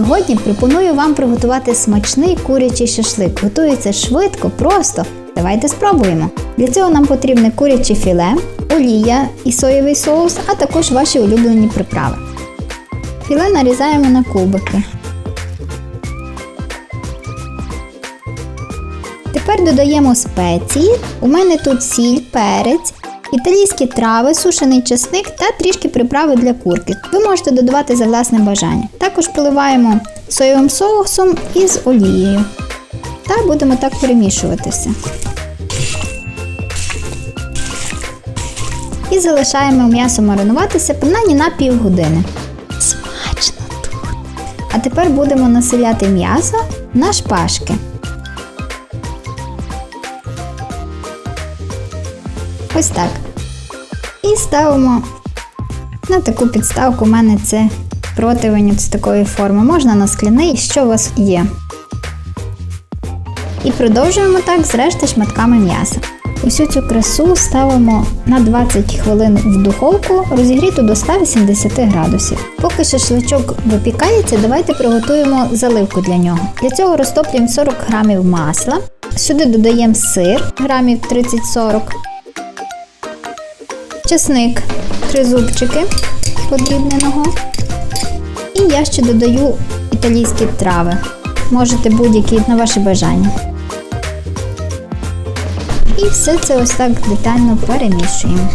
Сьогодні пропоную вам приготувати смачний курячий шашлик. Готується швидко, просто. Давайте спробуємо. Для цього нам потрібне куряче філе, олія і соєвий соус, а також ваші улюблені приправи. Філе нарізаємо на кубики. Тепер додаємо спеції. У мене тут сіль, перець, італійські трави, сушений чесник та трішки приправи для курки. Ви можете додавати за власне бажання. Також поливаємо соєвим соусом із олією. Та будемо так перемішувати все. І залишаємо м'ясо маринуватися принаймні на півгодини. Смачно тут! А тепер будемо населяти м'ясо на шпажки. Ось так. І ставимо на таку підставку. У мене це противень з такої форми. Можна на скляний, що у вас є. І продовжуємо так з решти шматками м'яса. Усю цю красу ставимо на 20 хвилин в духовку, розігріту до 180 градусів. Поки шашличок випікається, давайте приготуємо заливку для нього. Для цього розтоплюємо 40 грамів масла. Сюди додаємо сир грамів 30-40, чесник, 3 зубчики подрібненого. І я ще додаю італійські трави. Можете будь-які на ваше бажання. І все це ось так детально перемішуємо.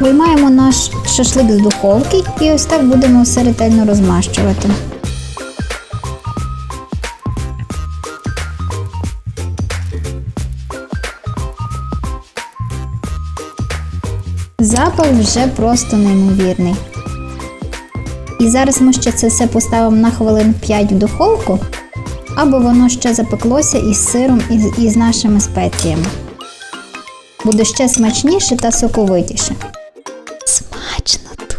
Виймаємо наш шашлик з духовки і ось так будемо все ретельно розмащувати. Запах вже просто неймовірний. І зараз ми ще це все поставимо на хвилин 5 в духовку, або воно ще запеклося із сиром і і з нашими спеціями. Буде ще смачніше та соковитіше. Смачно тут.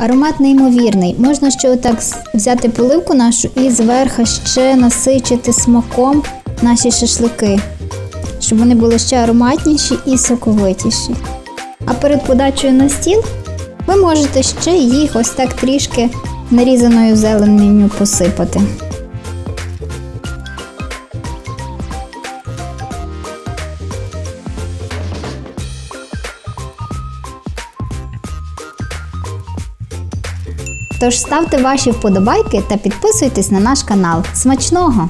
Аромат неймовірний. Можна ще отак взяти поливку нашу і зверху ще насичити смаком наші шашлики, щоб вони були ще ароматніші і соковитіші. А перед подачею на стіл ви можете ще їх ось так трішки нарізаною зеленню посипати. Тож ставте ваші вподобайки та підписуйтесь на наш канал. Смачного!